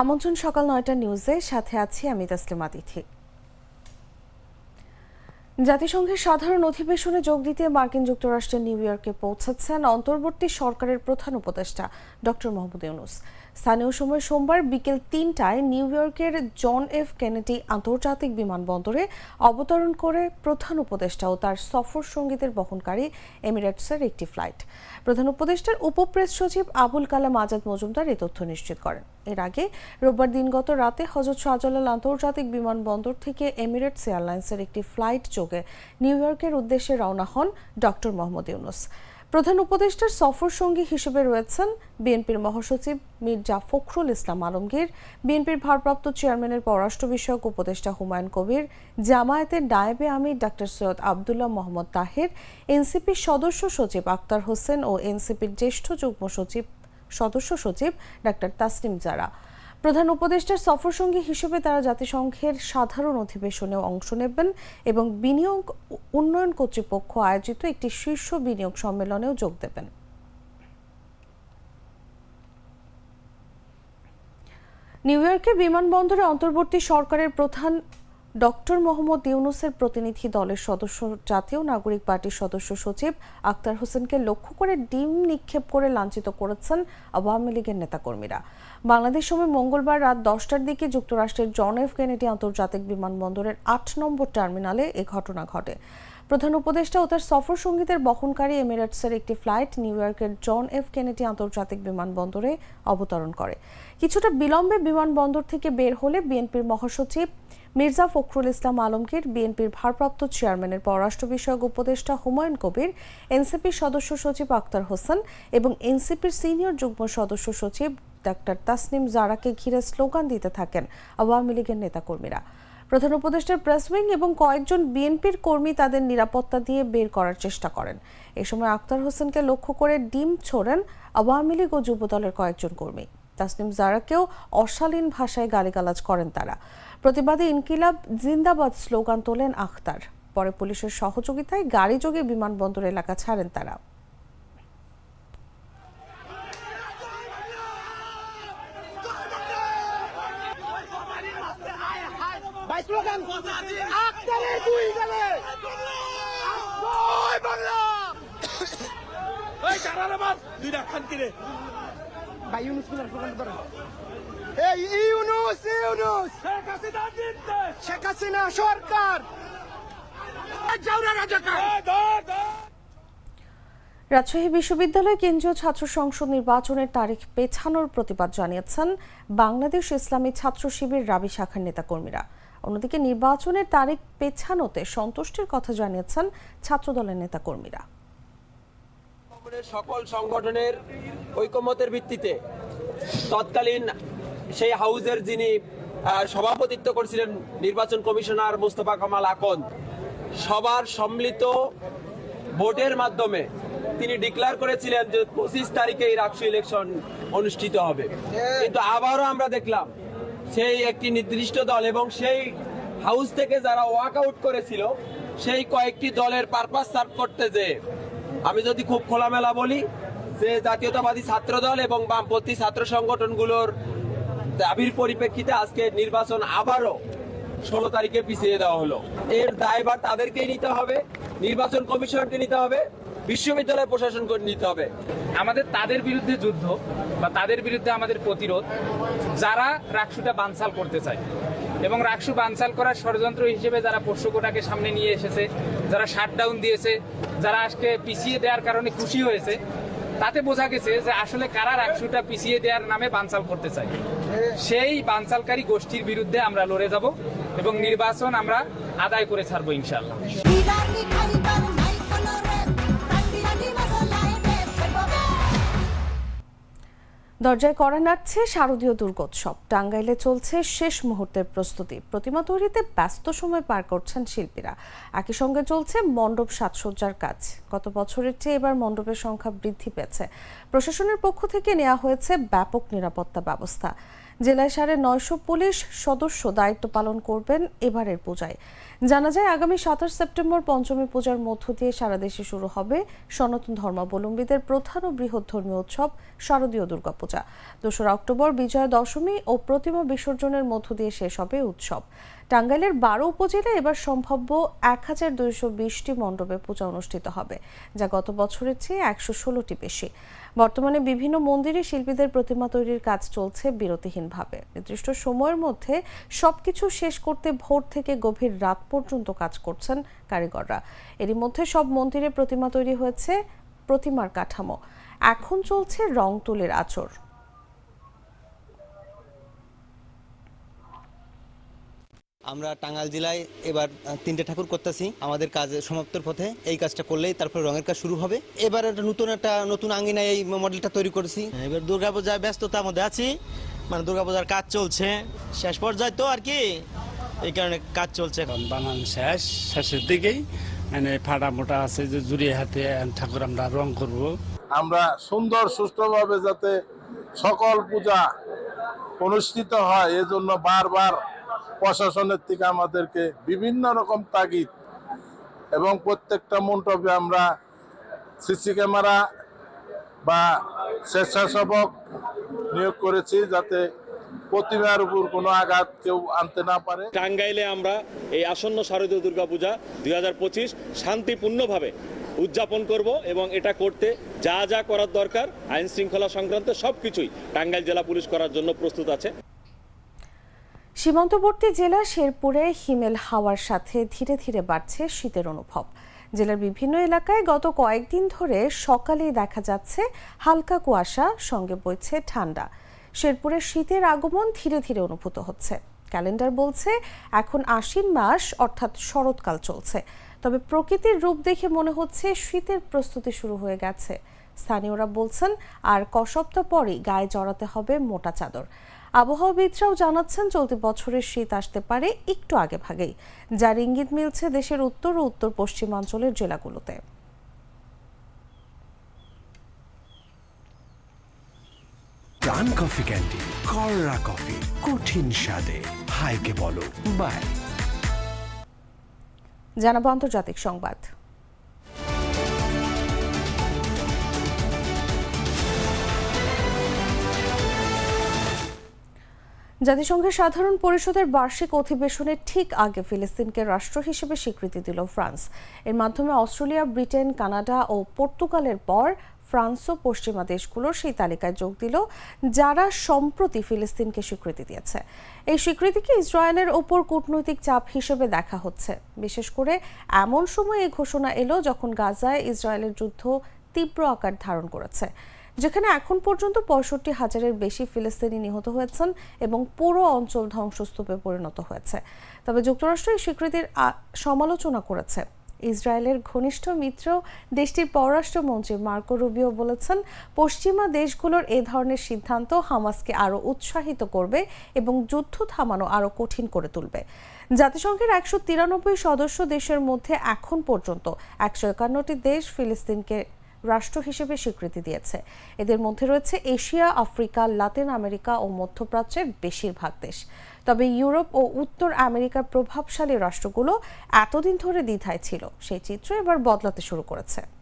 আমন্ত্রণ সকাল নয়টা নিউজে সাথে আছি আমি তাসলিমা তিথি। জাতিসংঘের সাধারণ অধিবেশনে যোগ দিতে মার্কিন যুক্তরাষ্ট্রের নিউ ইয়র্কে পৌঁছাচ্ছেন অন্তর্বর্তী সরকারের প্রধান উপদেষ্টা ডক্টর মোহাম্মদ ইউনুস। স্থানীয় সময় সোমবার বিকেল তিনটায় নিউ ইয়র্কের জন এফ কেনেডি আন্তর্জাতিক বিমানবন্দরে অবতরণ করে প্রধান উপদেষ্টা ও তার সফর সঙ্গীদের বহনকারী এমিরেটসের একটি ফ্লাইট। প্রধান উপদেষ্টার উপপ্রেস সচিব আবুল কালাম আজাদ মজুমদার এ তথ্য নিশ্চিত করেন। এর আগে রোববার দিনগত রাতে হজরত শাহজালাল আন্তর্জাতিক বিমানবন্দর থেকে এমিরেটস এয়ারলাইন্সের একটি ফ্লাইট যোগে নিউ ইয়র্কের উদ্দেশ্যে রওনা হন ডক্টর মোহাম্মদ ইউনুস। প্রধান উপদেষ্টার সফর সঙ্গী হিসেবে রয়েছেন বিএনপির মহাসচিব মির্জা ফখরুল ইসলাম আলমগীর, বিএনপির ভারপ্রাপ্ত চেয়ারম্যানের পররাষ্ট্র বিষয়ক উপদেষ্টা হুমায়ুন কবির, জামায়াতের নায়েবে আমির ডাক্তার সৈয়দ আবদুল্লাহ মোহাম্মদ তাহের, এনসিপির সদস্য সচিব আক্তার হোসেন ও এনসিপির জ্যেষ্ঠ যুগ্ম সচিব সদস্য সচিব ডাক্তার তাসলিম জারা। প্রধান উপদেষ্টার সফরসঙ্গী হিসেবে তারা জাতিসংঘের সাধারণ অধিবেশনেও অংশ নেবেন এবং বিনিয়োগ উন্নয়ন কর্তৃপক্ষ আয়োজিত একটি শীর্ষ বিনিয়োগ সম্মেলনেও যোগ দেবেন। নিউ ইয়র্কে বিমানবন্দরে অন্তর্বর্তী সরকারের প্রধান ডক্টর মোহাম্মদ ইউনুসের প্রতিনিধি দলের সদস্য জাতীয় নাগরিক পার্টির সদস্য সচিব আক্তার হোসেনকে লক্ষ্য করে ডিম নিক্ষেপ করে লাঞ্ছিত করেছেন আওয়ামী লীগের নেতাকর্মীরা। বাংলাদেশ সময় মঙ্গলবার রাত দশটার দিকে যুক্তরাষ্ট্রের জন এফ কেনেডি আন্তর্জাতিক বিমানবন্দরের আট নম্বর টার্মিনালে এ ঘটনা ঘটে। প্রধান উপদেষ্টা ও তার সফর সঙ্গীদের বহনকারী এমিরেটসের একটি ফ্লাইট নিউ ইয়র্কের জন এফ কেনেডি আন্তর্জাতিক বিমানবন্দরে অবতরণ করে। কিছুটা বিলম্বে বিমানবন্দর থেকে বের হলে বিএনপির মহাসচিব মির্জা ফখরুল ইসলাম আলমগীর, বিএনপির ভারপ্রাপ্ত চেয়ারম্যানের পররাষ্ট্র বিষয়ক উপদেষ্টা হুমায়ুন কবির, এনসিপির সদস্য সচিব আক্তার হোসেন এবং এনসিপির সিনিয়র যুগ্ম সদস্য সচিব ডাক্তার তাসনিম জারাকে ঘিরে স্লোগান দিতে থাকেন আওয়ামী লীগের নেতাকর্মীরা। প্রধান উপদেষ্টার প্রেস উইং এবং কয়েকজন বিএনপির কর্মী তাদের নিরাপত্তা দিয়ে বের করার চেষ্টা করেন। এ সময় আক্তার হোসেনকে লক্ষ্য করে ডিম ছোড়েন আওয়ামী লীগ ও যুবদলের কয়েকজন কর্মী। তাসনিম জারাকেও অশালীন ভাষায় গালিগালাজ করেন তারা। প্রতিবাদে ইনকিলাব জিন্দাবাদ স্লোগান তোলেন আখতার। পরে পুলিশের সহযোগিতায় গাড়ি যোগে বিমানবন্দর এলাকা ছাড়েন তারা। রাজশাহী বিশ্ববিদ্যালয় কেন্দ্রীয় ছাত্র সংসদ নির্বাচনের তারিখ পেছানোর প্রতিবাদ জানিয়েছেন বাংলাদেশ ইসলামী ছাত্র শিবির রাবি শাখার নেতাকর্মীরা। অন্যদিকে নির্বাচনের তারিখ পেছানোতে সন্তুষ্টির কথা জানিয়েছেন ছাত্রদলের নেতাকর্মীরা। সকল সংগঠনের ঐকমতের ভিত্তিতে তৎকালীন সেই হাউজের যিনি সভাপতিত্ব করছিলেন নির্বাচন কমিশনার মোস্তফা কামাল আকন সবার সম্মিলিত ভোটের মাধ্যমে তিনি ডিক্লেয়ার করেছিলেন যে পঁচিশ তারিখে এই রাষ্ট্রীয় ইলেকশন অনুষ্ঠিত হবে। কিন্তু আবারও আমরা দেখলাম সেই একটি নির্দিষ্ট দল এবং সেই হাউস থেকে যারা ওয়াক আউট করেছিল, সেই কয়েকটি দলের পারপাস সার্ভ করতে যে, আমি যদি খুব খোলামেলা বলি, যে জাতীয়তাবাদী ছাত্র দল এবং বামপন্থী ছাত্র সংগঠনগুলোর দাবির পরিপ্রেক্ষিতে আজকে নির্বাচন আবারও ষোলো তারিখে পিছিয়ে দেওয়া হলো। এর দায়ভার তাদেরকেই নিতে হবে, নির্বাচন কমিশনকে নিতে হবে। বিশ্ববিদ্যালয় প্রশাসনকে নিতে হবে। আমাদের তাদের বিরুদ্ধে যুদ্ধ বা তাদের বিরুদ্ধে আমাদের প্রতিরোধ যারা রাকসুটা বানসাল করতে চায়। এবং রাকসু বানসাল করার ষড়যন্ত্র হিসেবে যারা পোষ্যকোটাকে সামনে নিয়ে এসেছে যারা শাটডাউন দিয়েছে যারা আজকে পিছিয়ে দেওয়ার কারণে খুশি হয়েছে তাতে বোঝা গেছে যে আসলে কারা রাকসুটা পিছিয়ে দেওয়ার নামে বানসাল করতে চায়। সেই বানসালকারী গোষ্ঠীর বিরুদ্ধে আমরা লড়ে যাব এবং নির্বাচন আমরা আদায় করে ছাড়বো ইনশাল্লাহ দরজায় করা নাড়ছে শারদীয় দুর্গোৎসব। টাঙ্গাইলে চলছে শেষ মুহূর্তের প্রস্তুতি। প্রতিমা তৈরিতে ব্যস্ত সময় পার করছেন শিল্পীরা। একই সঙ্গে চলছে মণ্ডপ সাজসজ্জার কাজ। গত বছরের চেয়ে এবার মণ্ডপের সংখ্যা বৃদ্ধি পেয়েছে। প্রশাসনের পক্ষ থেকে নেওয়া হয়েছে ব্যাপক নিরাপত্তা ব্যবস্থা। জেলায় সাড়ে নয়শো পুলিশ সদস্য দায়িত্ব পালন করবেন এবারের পূজায়। জানা যায়, আগামী সাতাশ সেপ্টেম্বর পঞ্চমী পূজার মধ্য দিয়ে সারা দেশে শুরু হবে সনাতন ধর্মাবলম্বীদের প্রধান ও বৃহৎ ধর্মীয় উৎসব শারদীয় দুর্গাপূজা। দোসরা অক্টোবর বিজয়া দশমী ও প্রতিমা বিসর্জনের মধ্য দিয়ে শেষ হবে উৎসব। টাঙ্গাইলের বারো উপজেলায় এবার সম্ভাব্য এক হাজার দুইশো বিশটি মণ্ডপে পূজা অনুষ্ঠিত হবে, যা গত বছরের চেয়ে একশো ষোলোটি বেশি। বর্তমানে বিভিন্ন মন্দিরে শিল্পীদের প্রতিমা তৈরির কাজ চলছে বিরতিহীনভাবে। নির্দিষ্ট সময়ের মধ্যে সবকিছু শেষ করতে ভোর থেকে গভীর রাত পর্যন্ত কাজ করছেন কারিগররা। এরই মধ্যে সব মন্দিরে প্রতিমা তৈরি হয়েছে, প্রতিমার কাঠামো। এখন চলছে রং তুলির আচর। আমরা টাঙ্গাইল জেলায় এবার তিনটে ঠাকুর করতেছি। আমাদের কাজ সমাপ্তর পথে এই কাজটা করলেই তারপর রঙের কাজ শুরু হবে। এবার একটা নতুন একটা নতুন আঙ্গিনায় এই মডেলটা তৈরি করেছি। এবার দুর্গাপূজায় ব্যস্ততার মধ্যে আছি। মানে দুর্গাপূজার কাজ চলছে। শেষ পর্যায়ে তো আর কি এই কারণে কাজ চলছে এখন। বানান শেষ শেষের দিকেই। মানে ফাটা মোটা আছে যে জুড়িয়ে হাতে ঠাকুর আমরা রং করব। আমরা সুন্দর সুষ্ঠুভাবে যাতে সকল পূজা অনুষ্ঠিত হয় এজন্য বারবার প্রশাসনের থেকে আমাদেরকে বিভিন্ন রকম তাগিদ এবং প্রত্যেকটা মণ্ডপে আমরা সিসি ক্যামেরা বা স্বেচ্ছাসেবক নিয়োগ করেছি যাতে প্রতিমার উপর কোনো আঘাত কেউ আনতে না পারে। টাঙ্গাইলে আমরা এই আসন্ন শারদীয় দুর্গাপূজা দুই হাজার পঁচিশ শান্তিপূর্ণভাবে উদযাপন করব এবং এটা করতে যা যা করার দরকার, আইন শৃঙ্খলা সংক্রান্ত সব কিছুই টাঙ্গাইল জেলা পুলিশ করার জন্য প্রস্তুত আছে। সীমান্তবর্তী জেলা শেরপুরে হিমেল হাওয়ার সাথে ধীরে ধীরে বাড়ছে শীতের অনুভব। জেলার বিভিন্ন এলাকায় গত কয়েকদিন ধরে সকালেই দেখা যাচ্ছে হালকা কুয়াশা, সঙ্গে বইছে ঠান্ডা। শেরপুরে শীতের আগমন ধীরে ধীরে অনুভূত হচ্ছে। ক্যালেন্ডার বলছে এখন আশ্বিন মাস, অর্থাৎ শরৎকাল চলছে। তবে প্রকৃতির রূপ দেখে মনে হচ্ছে শীতের প্রস্তুতি শুরু হয়ে গেছে। স্থানীয়রা বলছেন আর ক সপ্তাহ পরই গায়ে জড়াতে হবে মোটা চাদর। আবহাওয়াবিদরাও জানাচ্ছেন চলতি বছরের শীত আসতে পারে একটু আগে ভাগেই। যার ইঙ্গিত মিলছে দেশের উত্তর ও উত্তর পশ্চিমাঞ্চলের জেলাগুলোতে। প্রাণ কফি ক্যান্ডি কররা কফি কঠিন স্বাদে। হাইকে বলো বাই। জানাব আন্তর্জাতিক সংবাদ। জাতিসংঘের সাধারণ পরিষদের বার্ষিক অধিবেশনের ঠিক আগে ফিলিস্তিনকে রাষ্ট্র হিসেবে স্বীকৃতি দিল ফ্রান্স। এর মাধ্যমে অস্ট্রেলিয়া, ব্রিটেন, কানাডা ও পর্তুগালের পর ফ্রান্সও পশ্চিমা দেশগুলোর সেই তালিকায় যোগ দিল, যারা সম্প্রতি ফিলিস্তিনকে স্বীকৃতি দিয়েছে। এই স্বীকৃতিকে ইসরায়েলের ওপর কূটনৈতিক চাপ হিসেবে দেখা হচ্ছে? বিশেষ করে এমন সময় এই ঘোষণা এলো যখন গাজায় ইসরায়েলের যুদ্ধ তীব্র আকার ধারণ করেছে। যেখানে এখন পর্যন্ত পঁয়ষট্টি হাজারের বেশি ফিলিস্তিনি নিহত হয়েছেন এবং পুরো অঞ্চল ধ্বংসস্তূপে পরিণত হয়েছে। তবে যুক্তরাষ্ট্র এই স্বীকৃতির সমালোচনা করেছে। ইসরায়েলের ঘনিষ্ঠ মিত্র দেশটির পররাষ্ট্রমন্ত্রী মার্কো রুবিও বলেছেন, পশ্চিমা দেশগুলোর এ ধরনের সিদ্ধান্ত হামাসকে আরও উৎসাহিত করবে এবং যুদ্ধ থামানো আরও কঠিন করে তুলবে। জাতিসংঘের একশো তিরানব্বই সদস্য দেশের মধ্যে এখন পর্যন্ত একশো একান্নটি দেশ ফিলিস্তিনকে রাষ্ট্র হিসেবে স্বীকৃতি দিয়েছে। এদের মধ্যে রয়েছে এশিয়া, আফ্রিকা, লাতিন আমেরিকা ও মধ্যপ্রাচ্যের বেশিরভাগ দেশ। তবে ইউরোপ ও উত্তর আমেরিকার প্রভাবশালী রাষ্ট্রগুলো এতদিন ধরে দ্বিধায় ছিল। সেই চিত্র এবার বদলাতে শুরু করেছে।